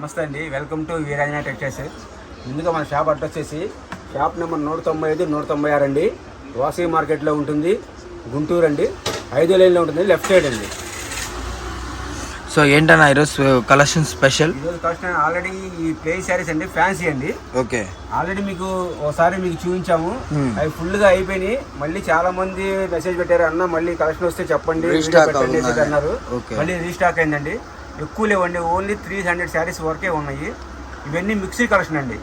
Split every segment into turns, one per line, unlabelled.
నమస్తే అండి. Welcome to Veeranjana textiles. ముందుగా మన షాప్ అడ్రస్ వచ్చేసి షాప్ నెంబర్ నూట తొంభై ఐదు నూట తొంభై ఆరు అండి. వాసవి మార్కెట్లో ఉంటుంది. గుంటూరు అండి. ఐదో లైన్లో ఉంటుంది. లెఫ్ట్ సైడ్ అండి.
సో ఏంటన్నా ఈరోజు కలెక్షన్ స్పెషల్?
ఈరోజు కస్ట్ ఆల్రెడీ ఈ ప్లేన్ శారీస్ అండి. ఫ్యాన్సీ అండి.
ఓకే.
ఆల్రెడీ మీకు ఒకసారి మీకు చూపించాము.
Hmm.
అవి ఫుల్గా అయిపోయినాయి. మళ్ళీ చాలా మంది మెసేజ్ పెట్టారు అన్న మళ్ళీ కలెక్షన్ వస్తే చెప్పండి అన్నారు. మళ్ళీ రీస్టాక్ అయిందండి. ఎక్కువ లేవండి. ఓన్లీ త్రీ హండ్రెడ్ శారీస్ వరకే ఉన్నాయి. ఇవన్నీ మిక్సీ కలెక్షన్ అండి.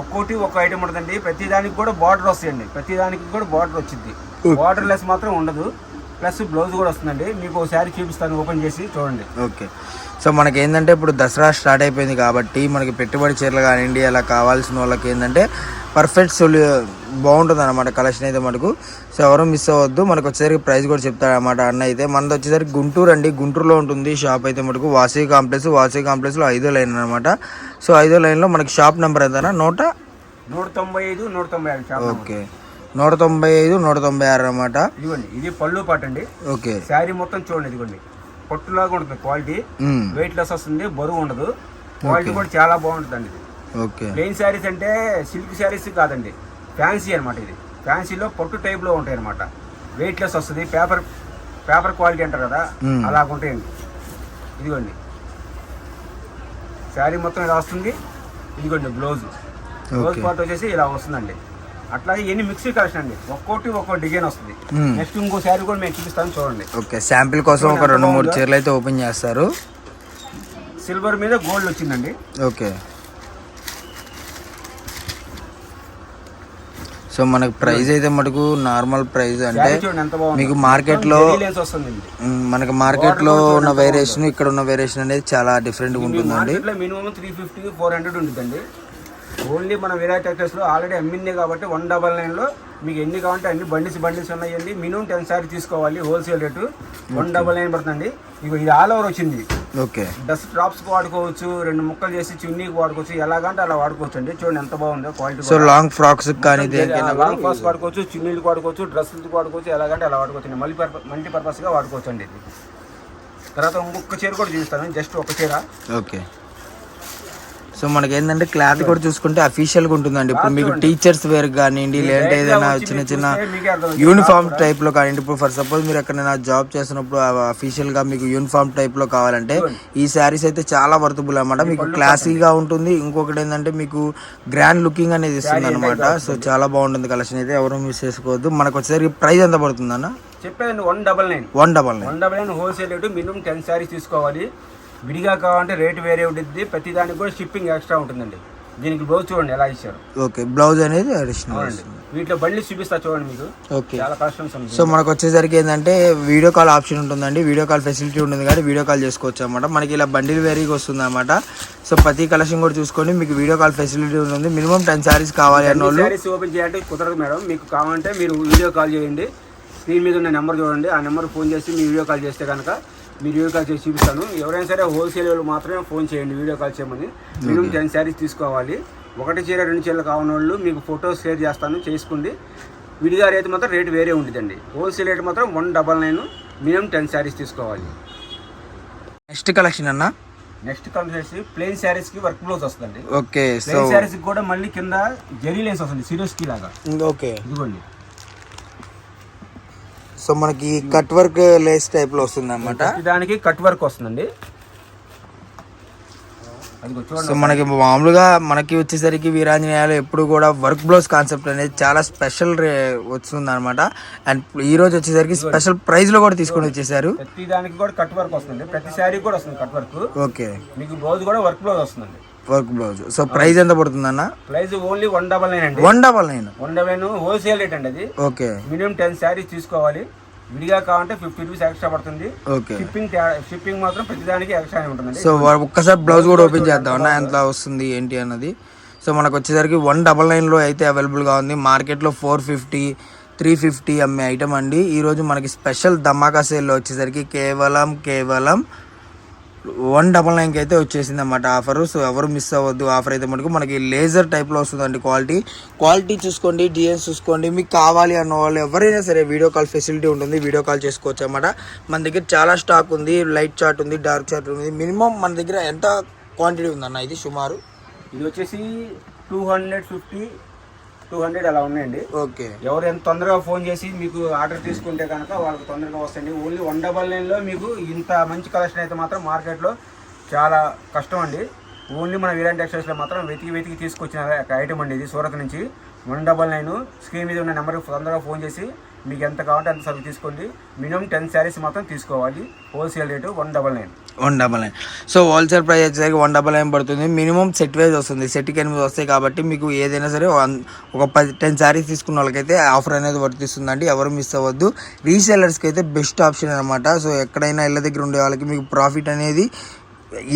ఒక్కోటి ఒక్క ఐటమ్ ఉంటుందండి. ప్రతి దానికి కూడా బార్డర్ వస్తాయండి. ప్రతి దానికి కూడా బార్డర్ వచ్చింది బార్డర్ లెస్ మాత్రం ఉండదు. ప్లస్ బ్లౌజ్ కూడా వస్తుందండి. మీకు ఒక శారీ చూపిస్తాను. ఓపెన్ చేసి చూడండి.
ఓకే సో మనకి ఏంటంటే ఇప్పుడు దసరా స్టార్ట్ అయిపోయింది కాబట్టి మనకి పెట్టుబడి చీరలు కానివ్వండి అలా కావాల్సిన వాళ్ళకి ఏంటంటే పర్ఫెక్ట్ సొల్యూ బాగుంటుంది అనమాట కలెక్షన్ అయితే మనకు సో ఎవరు మిస్ అవ్వద్దు. మనకు వచ్చేసరికి ప్రైస్ కూడా చెప్తాడు అనమాట అన్న అయితే. మనది వచ్చేసరికి గుంటూరు అండి. గుంటూరులో ఉంటుంది షాప్ అయితే మనకు వాసవి కాంప్లెక్స్ వాసవి కాంప్లెక్స్లో ఐదో లైన్ అనమాట సో ఐదో లైన్లో మనకి షాప్ నెంబర్ ఎంతనా? నూట?
నూట తొంభై ఐదు నూట తొంభై ఆరు.
ఓకే. నూట తొంభై ఐదు నూట తొంభై ఆరు అనమాట
ఇదిగోండి ఇది పళ్ళు పాట అండి.
ఓకే.
శారీ మొత్తం చూడండి ఇదిగోండి. పట్టులాగా ఉంటుంది క్వాలిటీ. వెయిట్ లెస్ వస్తుంది బరువు ఉండదు. క్వాలిటీ కూడా చాలా ఇది
ఓకే
ప్లెయిన్ శారీస్ అంటే సిల్క్ శారీస్ కాదండి. ఫ్యాన్సీ అనమాట ఇది. ఫ్యాన్సీలో పట్టు టైప్లో ఉంటాయి అనమాట వెయిట్ లెస్ వస్తుంది పేపర్ పేపర్ క్వాలిటీ అంటారు కదా. అలాగ ఉంటాయండి. ఇదిగోండి. శారీ మొత్తం ఇలా వస్తుంది. ఇదిగోండి బ్లౌజ్ బ్లౌజ్. పార్ట్ వచ్చేసి ఇలా వస్తుందండి. అట్లాగే ఎన్ని మిక్సీ కలెక్షన్ అండి. ఒక్కోటి ఒక్కో డిజైన్ వస్తుంది. నెక్స్ట్ ఇంకో శారీ కూడా మేము చూపిస్తాను చూడండి.
ఓకే శాంపిల్ కోసం ఒక రెండు మూడు చీరలు అయితే ఓపెన్ చేస్తారు.
సిల్వర్ మీద గోల్డ్ వచ్చిందండి.
ఓకే. సో మనకు ప్రైస్ అయితే మటుకు నార్మల్ ప్రైస్ అంటే మీకు మార్కెట్లో మనకి మార్కెట్లో ఉన్న వేరియేషన్ ఇక్కడ ఉన్న వేరియేషన్ అనేది చాలా డిఫరెంట్గా ఉంటుందండి.
Minimum three fifty four hundred ఉంటుందండి ఓన్లీ మన విరాట్లో ఆల్రెడీ అమ్మింది కాబట్టి వన్ డబల్ నైన్లో మీకు ఎన్ని కావాలంటే అన్ని బండిస్ బండిస్ ఉన్నాయండి. మినిమం టెన్ సారీ తీసుకోవాలి wholesale rate one double nine పడుతుంది ఇక ఇది ఆల్ ఓవర్ వచ్చింది.
ఓకే.
డస్ట్ డ్రాప్స్కి వాడుకోవచ్చు రెండు ముక్కలు చేసి చున్నీకి వాడుకోవచ్చు ఎలాగంటే అలా వాడుకోవచ్చు అండి చూడండి ఎంత బాగుందో క్వాలిటీ
సో లాంగ్ ఫ్రాక్స్ కానీ
లాంగ్ పాస్ వాడుకోవచ్చు చున్నీలకు వాడుకోవచ్చు డ్రెస్సులకు వాడుకోవచ్చు ఎలాగంటే అలా వాడుకోవచ్చు మల్టీ పర్పస్ మల్టీ పర్పస్గా వాడుకోవచ్చు అండి ఇది. తర్వాత ఇంకొక చీర కూడా చూపిస్తాను జస్ట్ ఒక చీర.
ఓకే. సో మనకి ఏంటంటే క్లాత్ కూడా చూసుకుంటే అఫీషియల్గా ఉంటుందండి. ఇప్పుడు మీకు టీచర్స్ వేర్ కానివ్వండి లేదంటే ఏదైనా చిన్న చిన్న యూనిఫామ్ టైప్లో కానివ్వండి. ఇప్పుడు ఫర్ సపోజ్ మీరు ఎక్కడైనా జాబ్ చేస్తున్నప్పుడు అఫీషియల్గా మీకు యూనిఫామ్ టైప్లో కావాలంటే ఈ శారీస్ అయితే చాలా వర్తబుల్ అన్నమాట. మీకు క్లాసీగా ఉంటుంది. ఇంకొకటి ఏంటంటే మీకు గ్రాండ్ లుకింగ్ అనేది ఇస్తుంది అనమాట సో చాలా బాగుంటుంది కలెక్షన్ అయితే. ఎవరు మిస్ చేసుకోవద్దు. మనకు వచ్చేసరికి ప్రైస్ ఎంత పడుతుంది అన్న?
చెప్పేదండి one double nine
one double nine
one double nine wholesale rate minimum ten saris తీసుకోవాలి. విడిగా కావాలంటే రేటు వేరే ఉంటుంది ప్రతి దానికి కూడా షిప్పింగ్ ఎక్స్ట్రా ఉంటుందండి. దీనికి బ్లౌజ్ చూడండి ఎలా ఇచ్చారు.
ఓకే బ్లౌజ్ అనేది అడిషనల్
వీటిలో బండి చూపిస్తా చూడండి మీకు.
ఓకే.
చాలా ఉంది.
సో మనకు వచ్చేసరికి ఏంటంటే వీడియో కాల్ ఆప్షన్ ఉంటుందండి. వీడియో కాల్ ఫెసిలిటీ ఉంటుంది కానీ వీడియో కాల్ చేసుకోవచ్చు అనమాట మనకి ఇలా బండిల్ వేరీగా వస్తుంది అనమాట సో ప్రతి కలెక్షన్ కూడా చూసుకొని మీకు వీడియో కాల్ ఫెసిలిటీ ఉంటుంది. మినిమం టెన్ శారీస్ కావాలి అన్న వాళ్ళు
శారీస్ ఓపెన్ చేయాలంటే కుదరదు మేడం. మీకు కావాలంటే మీరు వీడియో కాల్ చేయండి. స్క్రీన్ మీద ఉన్న నెంబర్ చూడండి. ఆ నెంబర్ ఫోన్ చేసి మీ వీడియో కాల్ చేస్తే కనుక మీరు వీడియో కాల్ చేసి చూపిస్తాను. ఎవరైనా సరే హోల్సేల్ వాళ్ళు మాత్రమే ఫోన్ చేయండి వీడియో కాల్ చేయమని. మినిమం టెన్ శారీస్ తీసుకోవాలి. ఒకటి చీర రెండు చీరలు కావాలని వాళ్ళు మీకు ఫొటోస్ షేర్ చేస్తాను చేసుకోండి. విడిగా రేటు మాత్రం రేటు వేరే ఉంటుందండి హోల్సేల్ రేట్ మాత్రం one double nine minimum ten saris తీసుకోవాలి.
నెక్స్ట్ కలెక్షన్ అన్న?
నెక్స్ట్ కలర్ వచ్చేసి ప్లెయిన్ శారీస్కి వర్క్ బ్లౌజ్ వస్తుందండి.
ఓకే
ప్లెయిన్ శారీస్కి కూడా మళ్ళీ కింద జెరీ లైన్స్ వస్తుంది సిరోస్కి లాగా.
ఓకే.
ఇదిగోండి.
సో మనకి కట్ వర్క్ లేస్ టైప్లో వస్తుంది అనమాట
దానికి కట్ వర్క్ వస్తుందండి.
సో మనకి మామూలుగా మనకి వచ్చేసరికి వీరాంజనేయాలు ఎప్పుడు కూడా వర్క్ బ్లౌజ్ కాన్సెప్ట్ అనేది చాలా స్పెషల్ వస్తుంది అనమాట అండ్ ఈ రోజు వచ్చేసరికి స్పెషల్ ప్రైస్లో కూడా తీసుకొని వచ్చేసారు.
ప్రతి దానికి కూడా కట్ వర్క్ వస్తుంది ప్రతి శారీ కూడా వస్తుంది కట్ వర్క్.
ఓకే.
మీకు బ్లౌజ్ కూడా వర్క్ బ్లౌజ్ వస్తుందండి.
వర్క్ బ్లౌజ్ సో ప్రైస్ ఎంత పడుతుంది అన్న
price only one double nine అండి.
One double nine
one double nine wholesale rate అండి అది.
ఓకే
మినిమం టెన్ శారీస్ తీసుకోవాలి. విడిగా కావాలంటే ఫిఫ్టీ రూపీస్ ఎక్స్ట్రా పడుతుంది.
ఓకే
షిప్పింగ్ షిప్పింగ్ మాత్రం ప్రతి దానికి ఎక్స్ట్రా ఉంటుందండి.
సో ఒక్కసారి బ్లౌజ్ కూడా ఓపెన్ చేద్దాం అన్న ఎంత వస్తుంది ఏంటి అన్నది. సో మనకు వచ్చేసరికి వన్ డబల్ నైన్లో అయితే అవైలబుల్గా ఉంది. మార్కెట్లో ఫోర్ ఫిఫ్టీ త్రీ ఫిఫ్టీ అమ్మే ఐటమ్ అండి. ఈరోజు మనకి స్పెషల్ ధమాకా సేల్లో వచ్చేసరికి కేవలం కేవలం వన్ డబల్ నైన్కి అయితే వచ్చేసింది అన్నమాట ఆఫర్. సో ఎవరు మిస్ అవ్వద్దు ఆఫర్ అయితే మనకు మనకి లేజర్ టైప్లో వస్తుందండి క్వాలిటీ క్వాలిటీ చూసుకోండి డిజైన్స్ చూసుకోండి మీకు కావాలి అన్న వాళ్ళు ఎవరైనా సరే వీడియో కాల్ ఫెసిలిటీ ఉంటుంది వీడియో కాల్ చేసుకోవచ్చు అనమాట మన దగ్గర చాలా స్టాక్ ఉంది లైట్ చార్ట్ ఉంది డార్క్ చార్ట్ ఉంది. మినిమం మన దగ్గర ఎంత క్వాంటిటీ ఉందన్న ఇది సుమారు?
ఇది వచ్చేసి two hundred fifty two hundred అలా ఉన్నాయండి.
ఓకే.
ఎవరు ఎంత తొందరగా ఫోన్ చేసి మీకు ఆర్డర్ తీసుకుంటే కనుక వాళ్ళకి తొందరగా వస్తాయండి. ఓన్లీ వన్ డబల్ నైన్లో మీకు ఇంత మంచి కలెక్షన్ అయితే మాత్రం మార్కెట్లో చాలా కష్టం అండి. ఓన్లీ మన వీరాన్ టెక్స్టైల్స్లో మాత్రం వెతికి వెతికి తీసుకొచ్చిన ఐటమ్ అండి ఇది సూరత్ నుంచి. వన్ డబల్ నైన్ స్క్రీన్ మీద ఉన్న నెంబర్కి తొందరగా ఫోన్ చేసి మీకు ఎంత కావాలంటే అంత సరుకు తీసుకోండి. మినిమం టెన్ శారీస్ మాత్రం తీసుకోవాలి. Wholesale rate one double nine.
One double nine. So wholesale price వచ్చేసరికి వన్ డబల్ నైన్ పడుతుంది. మినిమం సెట్ వైజ్ వస్తుంది. సెట్కి ఎనిమిది వస్తాయి కాబట్టి మీకు ఏదైనా సరే వన్- ఒక పది టెన్ శారీస్ తీసుకున్న వాళ్ళకైతే ఆఫర్ అనేది వర్తిస్తుందండి. ఎవరు మిస్ అవ్వద్దు. రీసెలర్స్కి అయితే బెస్ట్ ఆప్షన్ అనమాట సో ఎక్కడైనా ఇళ్ళ దగ్గర ఉండే వాళ్ళకి మీకు ప్రాఫిట్ అనేది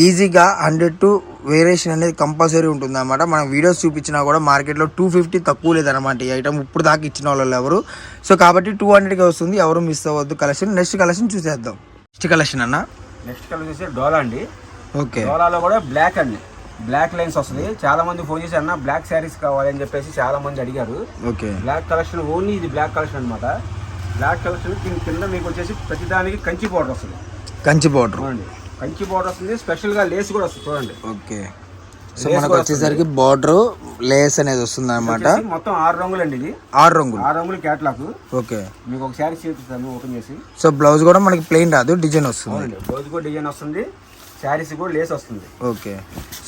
ఈజీగా హండ్రెడ్ టు వేరియేషన్ అనేది కంపల్సరీ ఉంటుంది అనమాట మనం వీడియోస్ చూపించినా కూడా మార్కెట్లో టూ ఫిఫ్టీ తక్కువ లేదనమాట ఈ ఐటమ్. ఇప్పుడు దాకా ఇచ్చిన వాళ్ళు ఎవరు. సో కాబట్టి టూ హండ్రెడ్కి వస్తుంది. ఎవరు మిస్ అవ్వద్దు కలెక్షన్ నెక్స్ట్ కలెక్షన్ చూసేద్దాం. నెక్స్ట్ కలెక్షన్ అన్న?
నెక్స్ట్ కలర్ వచ్చేసి డోలా అండి.
ఓకే.
డోలాలో కూడా బ్లాక్ అండి. బ్లాక్ లైన్స్ వస్తుంది. చాలా మంది ఫోన్ చేసి అన్న బ్లాక్ శారీస్ కావాలి అని చెప్పేసి చాలా మంది అడిగారు.
ఓకే.
బ్లాక్ కలెక్షన్ ఓన్లీ ఇది బ్లాక్ కలెక్షన్ అనమాట బ్లాక్ కలెక్షన్ కింద మీకు వచ్చేసి ప్రతిదానికి కంచి పౌడర్ వస్తుంది.
కంచి పౌడర్
చూడండి కంచి పౌడర్ వస్తుంది. స్పెషల్గా లేస్ కూడా వస్తుంది. చూడండి.
ఓకే. సో మనకు వచ్చేసరికి బార్డర్ లేస్ అనేది వస్తుంది అనమాట
మొత్తం ఆరు రంగులు అండి ఇది.
ఆరు రంగులు.
ఆరు రంగులు క్యాట్లాగ్
ఓకే.
మీకు ఒక శారీ చూపిస్తాను ఓపెన్ చేసి.
సో బ్లౌజ్ కూడా మనకి ప్లెయిన్ రాదు డిజైన్ వస్తుంది.
బ్లౌజ్ కూడా డిజైన్ వస్తుంది. శారీస్ కూడా లేస్ వస్తుంది.
ఓకే.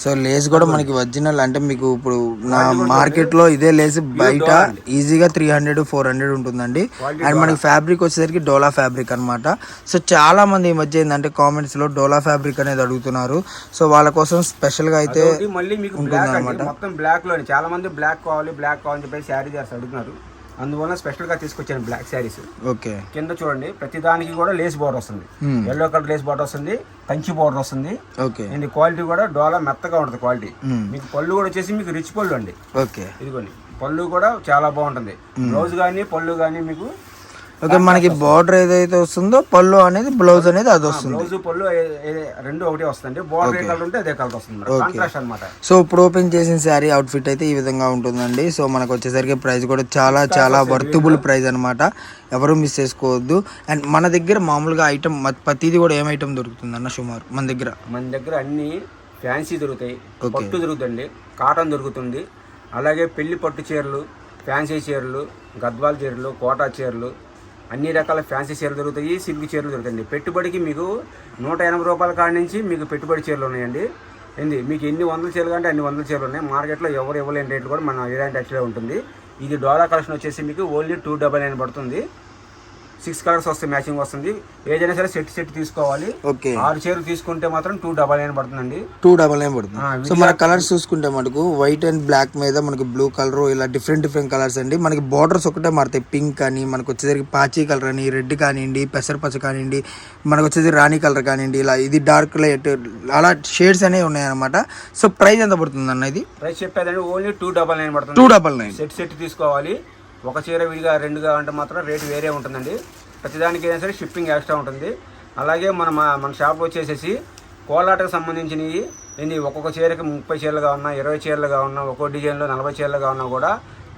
సో లేస్ కూడా మనకి ఒరిజినల్ అంటే మీకు ఇప్పుడు నా మార్కెట్లో ఇదే లేస్ బయట ఈజీగా త్రీ హండ్రెడ్ ఫోర్ హండ్రెడ్ ఉంటుందండి. అండ్ మనకి ఫ్యాబ్రిక్ వచ్చేసరికి డోలా ఫ్యాబ్రిక్ అన్నమాట. సో చాలా మంది ఈ మధ్య ఏంటంటే కామెంట్స్లో డోలా ఫ్యాబ్రిక్ అనేది అడుగుతున్నారు. సో వాళ్ళ కోసం స్పెషల్గా అయితే
మళ్ళీ మీకు బ్లాక్ అండి మొత్తం బ్లాక్లోని. చాలా మంది బ్లాక్ కావాలి బ్లాక్ కావాలని చెప్పేసి శారీ చేసి అడుగుతున్నారు. అందువల్ల స్పెషల్గా తీసుకొచ్చాను బ్లాక్ శారీస్
ఓకే.
కింద చూడండి ప్రతి దానికి కూడా లేస్ బోర్డర్ వస్తుంది.
Hmm.
Yellow colour lace border వస్తుంది కంచి బోర్డర్ వస్తుంది.
ఓకే.
అండ్ క్వాలిటీ కూడా డోలా మెత్తగా ఉంటుంది క్వాలిటీ
Hmm.
మీకు పళ్ళు కూడా వచ్చేసి మీకు రిచ్ పళ్ళు అండి.
ఓకే.
ఇదిగోండి పళ్ళు కూడా చాలా బాగుంటుంది. బ్లౌజ్ కానీ పళ్ళు కానీ మీకు
ఓకే మనకి బార్డర్ ఏదైతే వస్తుందో పళ్ళు అనేది బ్లౌజ్ అనేది అది వస్తుంది.
బ్లౌజ్ పళ్ళు రెండు ఒకటే వస్తుంది బోర్డర్ ఏ కలర్ ఉంటే అదే కలర్ వస్తుంది కాంట్రాస్ట్ అనమాట
సో ఇప్పుడు ఓపెన్ చేసిన శారీ అవుట్ఫిట్ అయితే ఈ విధంగా ఉంటుందండి. సో మనకు వచ్చేసరికి ప్రైస్ కూడా చాలా చాలా వర్తబుల్ ప్రైస్ అనమాట ఎవరు మిస్ చేసుకోవద్దు. అండ్ మన దగ్గర మామూలుగా ఐటమ్ ప్రతిదీ కూడా ఏం ఐటమ్ దొరుకుతుంది అన్న సుమారు మన దగ్గర?
మన దగ్గర అన్ని ఫ్యాన్సీ దొరుకుతాయి. పట్టు దొరుకుతుంది కాటన్ దొరుకుతుంది. అలాగే పెళ్ళి పట్టు చీరలు ఫ్యాన్సీ చీరలు గద్వాల్ చీరలు కోటా చీరలు అన్ని రకాల ఫ్యాన్సీ చీరలు దొరుకుతాయి సిల్క్ చీరలు దొరుకుతాయండి. పెట్టుబడికి మీకు నూట ఎనభై రూపాయల కాడ నుంచి మీకు పెట్టుబడి చీరలు ఉన్నాయండి. ఏంది మీకు ఎన్ని వందల చీరలు అంటే అన్ని వందల చీరలు ఉన్నాయి. మార్కెట్లో ఎవరు ఇవ్వలేని రేట్లు కూడా మన ఇలాంటి యాక్చువల్గా ఉంటుంది. ఇది డోలా కలెక్షన్ వచ్చేసి మీకు ఓన్లీ టూ డబల్ నైన్ పడుతుంది. సిక్స్ కలర్స్ వస్తే మ్యాచింగ్ వస్తుంది. ఏదైనా సరే సెట్ సెట్ తీసుకోవాలి.
ఓకే.
ఆరు చీరలు తీసుకుంటే మాత్రం టూ డబల్ నైన్ పడుతుందండి.
టూ డబల్ నైన్ పడుతుంది. సో మన కలర్స్ చూసుకుంటే మనకు వైట్ అండ్ బ్లాక్ మీద మనకి బ్లూ కలర్ ఇలా డిఫరెంట్ డిఫరెంట్ కలర్స్ అండి. మనకి బార్డర్స్ ఒకటే మారుతాయి. పింక్ అని మనకు వచ్చేసరికి పాచీ కలర్ అని రెడ్ కానివ్వండి పెసరపచ్చ కానివ్వండి మనకు వచ్చేసి రాణి కలర్ కానివ్వండి ఇలా ఇది డార్క్ లైట్ అలా షేడ్స్ అనేవి ఉన్నాయన్నమాట. సో ప్రైస్ ఎంత పడుతుంది అన్న ఇది?
Price చెప్పేదండి only two double nine
two
పడుతుంది
డబల్ నైన్.
సెట్ సెట్ తీసుకోవాలి. ఒక చీర విడిగా రెండుగా అంటే మాత్రం రేటు వేరే ఉంటుందండి. ప్రతిదానికి అయినా సరే షిప్పింగ్ ఎక్స్ట్రా ఉంటుంది. అలాగే మన మన షాప్ వచ్చేసేసి కోలాటకు సంబంధించినవి ఏంది ఒక్కొక్క చీరకి ముప్పై చీరలుగా ఉన్నా ఇరవై చీరలుగా ఉన్నా ఒక్కో డిజైన్లో నలభై చీరలుగా ఉన్నా కూడా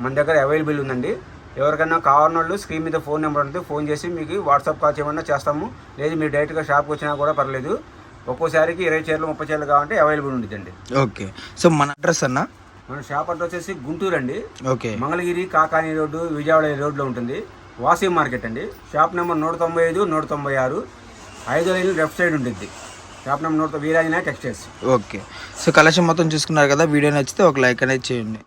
మన దగ్గర అవైలబుల్ ఉందండి. ఎవరికైనా కావాలన్న వాళ్ళు స్క్రీన్ మీద ఫోన్ నెంబర్ ఉంటుంది. ఫోన్ చేసి మీకు వాట్సాప్ కాల్ చేయమన్నా చేస్తాము. లేదు మీరు డైరెక్ట్గా షాప్కి వచ్చినా కూడా పర్లేదు. ఒక్కోసారికి ఇరవై చీరలు ముప్పై చీరలు కావాలంటే అవైలబుల్ ఉంటుందండి
ఓకే. సో మన అడ్రస్ అన్నా?
మన షాప్ అడ్రస్ వచ్చేసి గుంటూరు అండి.
ఓకే.
మంగళగిరి కాకాని రోడ్డు విజయవాడ రోడ్లో ఉంటుంది. వాసీ మార్కెట్ అండి. షాప్ నెంబర్ నూట తొంభై ఐదు నూట తొంభై ఆరు. ఐదు లైన్లు లెఫ్ట్ సైడ్ ఉంటుంది షాప్ నెంబర్ నూట వీరాజన టెక్స్టైల్స్.
ఓకే. సో కలెక్షన్ మొత్తం చూసుకున్నారు కదా వీడియో నచ్చితే ఒక లైక్ అనేది చేయండి.